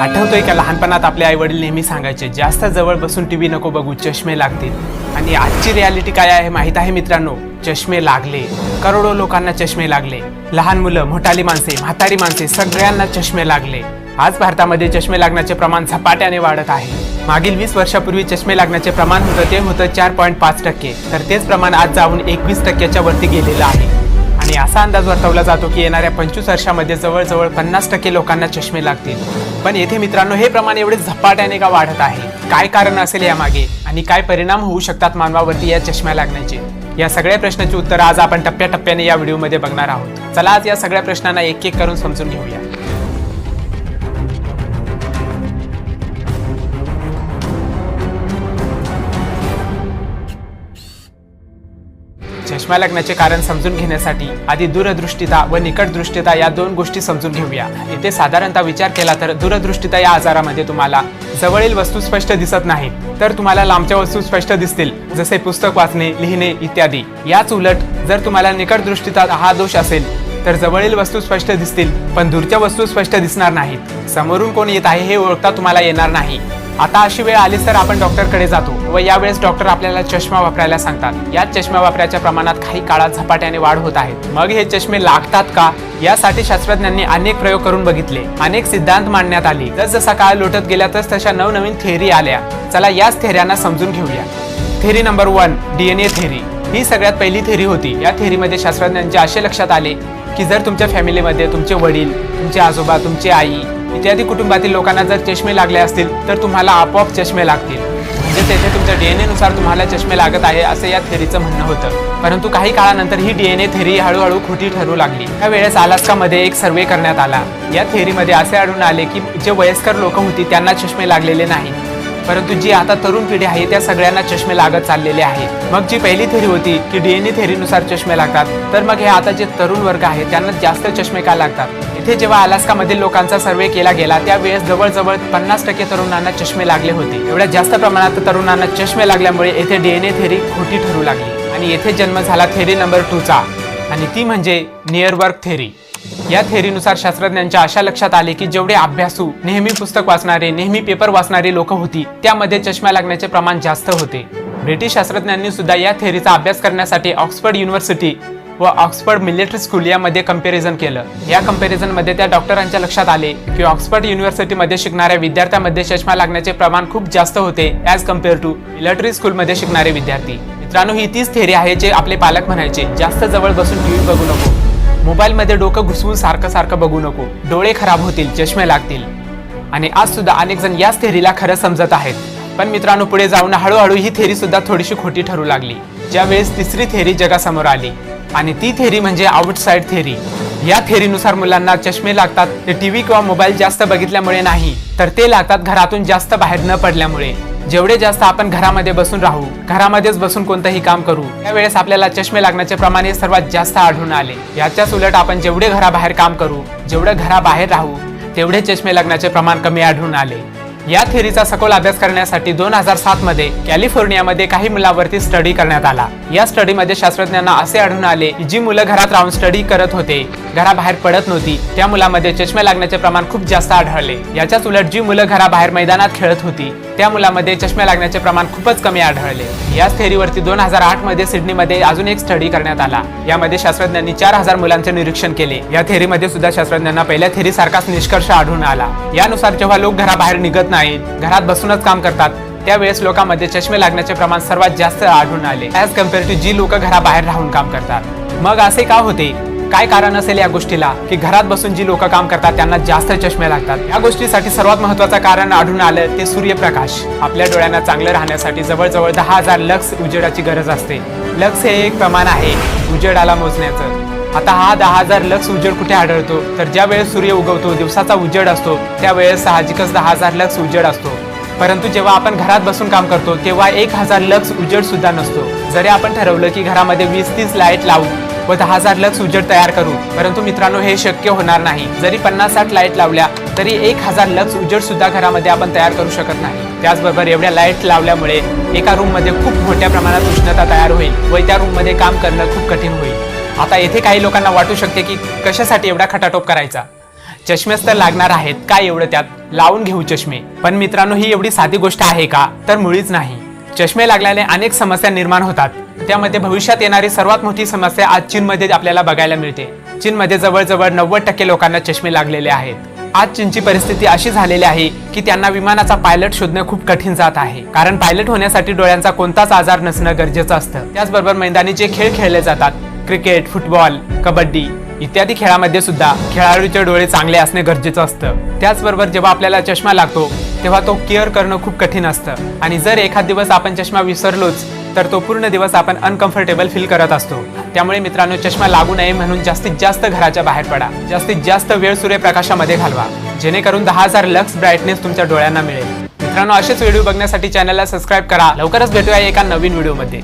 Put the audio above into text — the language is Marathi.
आठवतोय का लहानपणात आपले आई वडील नेहमी सांगायचे जास्त जवळ बसून टी व्ही नको बघू चष्मे लागतील. आणि आजची रियालिटी काय आहे माहीत आहे मित्रांनो? चष्मे लागले. करोडो लोकांना चष्मे लागले. लहान मुलं मोठाली माणसे म्हातारी माणसे सगळ्यांना चष्मे लागले. आज भारतामध्ये चष्मे लागण्याचे प्रमाण झपाट्याने वाढत आहे. मागील वीस वर्षापूर्वी चष्मे लागण्याचे प्रमाण होतं ते होतं चार पॉईंट पाच टक्के. तर तेच प्रमाण आज जाऊन एकवीस टक्क्याच्या वरती गेलेलं आहे. आणि असा अंदाज वर्तवला जातो की येणाऱ्या पंचवीस वर्षामध्ये जवळजवळ पन्नास टक्के लोकांना चष्मे लागतील. पण येथे मित्रांनो हे प्रमाण एवढे झपाट्याने का वाढत आहे? काय कारण असेल यामागे? आणि काय परिणाम होऊ शकतात मानवावरती या चष्म्या लागण्याचे? या सगळ्या प्रश्नाची उत्तर आज आपण टप्प्याटप्प्याने या व्हिडिओमध्ये बघणार आहोत. चला आज या सगळ्या प्रश्नांना एक एक करून समजून घेऊया. चष्मा लागण्याचे कारण समजून घेण्यासाठी आधी दूरदृष्टीता व निकटदृष्टिता या दोन गोष्टी समजून घेऊया. इथे साधारणतः विचार केला तर दूरदृष्टीता या आजारामध्ये तुम्हाला जवळील वस्तू स्पष्ट दिसत नाही तर तुम्हाला लांबच्या वस्तू स्पष्ट दिसतील जसे पुस्तक वाचणे लिहिणे इत्यादी. याच उलट जर तुम्हाला निकटदृष्टीता हा दोष असेल तर जवळील वस्तू स्पष्ट दिसतील पण दूरच्या वस्तू स्पष्ट दिसणार नाहीत. समोरून कोण येत आहे हे ओळखता तुम्हाला येणार नाही. आता अशी वेळ आलीच तर आपण डॉक्टरकडे जातो व यावेळेस डॉक्टर आपल्याला चष्मा वापरायला सांगतात. याच चष्मा वापराच्या प्रमाणात काही काळात झपाट्याने वाढ होत आहे. मग हे चष्मे लागतात का? यासाठी शास्त्रज्ञांनी अनेक प्रयोग करून बघितले. अनेक सिद्धांत मांडण्यात आले. जस जसा काळ लोटत गेला तस तशा नवनवीन थेअरी आल्या. चला याच थेऱ्यांना समजून घेऊया. Theory number one DNA theory. ही सगळ्यात पहिली थेरी होती. या थेरीमध्ये शास्त्रज्ञांचे असे लक्षात आले की जर तुमच्या फॅमिलीमध्ये तुमचे वडील तुमचे आजोबा तुमची आई इत्यादी कुटुंबातील लोकांना जर चष्मे लागले असतील तर तुम्हाला आपोआप चष्मे लागतील. म्हणजे तेथे तुमच्या डीएनए नुसार तुम्हाला चष्मे लागत आहे असे या थेरीचं म्हणणं होतं. परंतु काही काळानंतर ही डीएनए थेरी हळूहळू खोटी ठरू लागली. त्यावेळेस अलास्कामध्ये एक सर्वे करण्यात आला. या थेरीमध्ये असे आढळून आले की जे वयस्कर लोक होती त्यांना चष्मे लागलेले नाही. परंतु जी आता तरुण पिढी आहे त्या सगळ्यांना चष्मे लागत चाललेले आहे. मग जी पहिली थेरी होती की डीएनए थेरीनुसार चष्मे लागतात. तर मग हे आता जे तरुण वर्ग आहे त्यांना जास्त चष्मे का लागतात? इथे जेव्हा अलास्कामधील लोकांचा सर्वे केला गेला त्यावेळेस जवळजवळ पन्नास टक्के तरुणांना चष्मे लागले होते. एवढ्या जास्त प्रमाणात तरुणांना चष्मे लागल्यामुळे येथे डीएनए थेरी खोटी ठरू लागली. आणि येथे जन्म झाला थेरी नंबर टूचा. आणि ती म्हणजे नियर वर्क थेरी. या थेरीनुसार शास्त्रज्ञांच्या अशा लक्षात आले की जेवढे अभ्यासू नेहमी पुस्तक वाचणारे नेहमी पेपर वाचणारी लोक होती त्यामध्ये चष्मा लागण्याचे प्रमाण जास्त होते. ब्रिटिश शास्त्रज्ञांनी सुद्धा या थेरीचा अभ्यास करण्यासाठी ऑक्सफर्ड युनिव्हर्सिटी व ऑक्सफर्ड मिलिटरी स्कूल यामध्ये कंपॅरिझन केलं. या कम्पॅरिझनमध्ये त्या डॉक्टरांच्या लक्षात आले की ऑक्सफर्ड युनिव्हर्सिटीमध्ये शिकणाऱ्या विद्यार्थ्यांमध्ये चष्मा लागण्याचे प्रमाण खूप जास्त होते ॲज कंपेअर टू मिलिटरी स्कूलमध्ये शिकणारे विद्यार्थी. मित्रांनो ही तीच थेरी आहे जे आपले पालक म्हणायचे. जास्त जवळ बसून टीव्ही बघू नको. मोबाईलमध्ये डोकं घुसवून सारखं सारखं बघू नको. डोळे खराब होतील चष्मे लागतील. आणि आज सुद्धा अनेक जण याच थेरीला खरं समजत आहेत. पण मित्रांनो पुढे जाऊन हळूहळू ही थेरी सुद्धा थोडीशी खोटी ठरू लागली. ज्यावेळेस तिसरी थेरी जगासमोर आली. आणि ती थेरी म्हणजे आउटसाईड थेरी. या थेरीनुसार मुलांना चष्मे लागतात ते टीव्ही किंवा मोबाईल जास्त बघितल्यामुळे नाही. तर ते लागतात घरातून जास्त बाहेर न पडल्यामुळे. जेवढे जास्त आपण घरामध्ये बसून राहू घरामध्येच बसून कोणतंही काम करू त्यावेळेस आपल्याला चष्मे लागण्याचे प्रमाण हे सर्वात जास्त आढळून आले. याच्याच उलट आपण जेवढे घराबाहेर काम करू जेवढे घराबाहेर राहू तेवढे चष्मे लागण्याचे प्रमाण कमी आढळून आले. या थेरीचा सखोल अभ्यास करण्यासाठी दोन हजार सात मध्ये कॅलिफोर्नियामध्ये काही मुलावरती स्टडी करण्यात आला. या स्टडीमध्ये शास्त्रज्ञांना असे आढळून आले की जी मुलं घरात राहून स्टडी करत होते घराबाहेर पडत नव्हती त्या मुलामध्ये चष्मे लागण्याचे प्रमाण खूप जास्त आढळले. याच्याच उलट जी मुलं घराबाहेर मैदानात खेळत होती त्या मुलामध्ये चष्मे लागण्याचे प्रमाण खूपच कमी आढळले. याच थेरीवरती दोन हजार आठमध्ये सिडनीमध्ये अजून एक स्टडी करण्यात आला. यामध्ये शास्त्रज्ञांनी चार हजार मुलांचे निरीक्षण केले. या थेरीमध्ये सुद्धा शास्त्रज्ञांना पहिल्या थेरी सारखाच निष्कर्ष आढळून आला. यानुसार जेव्हा लोक घराबाहेर निघत नाहीत घरात बसूनच काम करतात त्यावेळेस लोकांमध्ये चष्मे लागण्याचे प्रमाण सर्वात जास्त आढळून आले. ॲज कंपेअर टू जी लोक घराबाहेर राहून काम करतात. मग असे का होते? काय कारण असेल या गोष्टीला? की घरात बसून जी लोक काम करतात त्यांना जास्त चष्मे लागतात. या गोष्टीसाठी सर्वात महत्वाचं कारण आढळून आलं ते सूर्यप्रकाश. आपल्या डोळ्यांना चांगलं राहण्यासाठी जवळजवळ दहा हजार लक्स उजेडाची गरज असते. लक्स हे एक प्रमाण आहे उजेडाला मोजण्याचं. आता हा दहा हजार लक्स उजेड कुठे आढळतो? तर ज्या वेळेस सूर्य उगवतो दिवसाचा उजेड असतो त्यावेळेस साहजिकच दहा हजार लक्स उजेड असतो. परंतु जेव्हा आपण घरात बसून काम करतो तेव्हा एक हजार लक्स उजेड सुद्धा नसतो. जरी आपण ठरवलं की घरामध्ये वीस तीस लाइट लावू व दहा हजार लक्स उजेड तयार करू. परंतु मित्रांनो हे शक्य होणार नाही. जरी पन्नास साठ लाइट लावल्या तरी एक हजार लक्स उजेड सुद्धा घरामध्ये आपण तयार करू शकत नाही. त्याचबरोबर एवढ्या लाइट लावल्यामुळे एका रूममध्ये खूप मोठ्या प्रमाणात उष्णता तयार होईल व त्या रूममध्ये काम करणं खूप कठीण होईल. आता येथे काही लोकांना वाटू शकते की कशासाठी एवढा खटाटोप करायचा? चष्मेच तर लागणार आहेत काय एवढं त्यात? लावून घेऊ चष्मे. पण मित्रांनो ही एवढी साधी गोष्ट आहे का? तर मुळीच नाही. चष्मे लागल्याने अनेक समस्या निर्माण होतात. त्यामध्ये भविष्यात येणारी सर्वात मोठी समस्या आज चीनमध्ये आपल्याला बघायला मिळते. चीनमध्ये जवळजवळ नव्वद टक्के लोकांना चष्मे लागलेले आहेत. आज चीनची परिस्थिती अशी झालेली आहे की त्यांना विमानाचा पायलट शोधणं खूप कठीण जात आहे. कारण पायलट होण्यासाठी डोळ्यांचा कोणताच आजार नसणं गरजेचं असतं. त्याचबरोबर मैदानी जे खेळ खेळले जातात क्रिकेट फुटबॉल कबड्डी इत्यादी खेळामध्ये सुद्धा खेळाडूचे डोळे चांगले असणे गरजेचं असतं. त्याचबरोबर जेव्हा आपल्याला चष्मा लागतो तेव्हा तो केअर करणं खूप कठीण असतं. आणि जर एखाद दिवस आपण चष्मा विसरलोच तर तो पूर्ण दिवस आपण अनकम्फर्टेबल फील करत असतो. त्यामुळे मित्रांनो चष्मा लागू नये म्हणून जास्तीत जास्त घराच्या बाहेर पडा. जास्तीत जास्त वेळ सूर्यप्रकाशामध्ये घालवा. जेणेकरून दहा हजार लक्स ब्राईटनेस तुमच्या डोळ्यांना मिळेल. मित्रांनो असेच व्हिडिओ बघण्यासाठी चॅनलला सबस्क्राईब करा. लवकरच भेटूया एका नवीन व्हिडिओमध्ये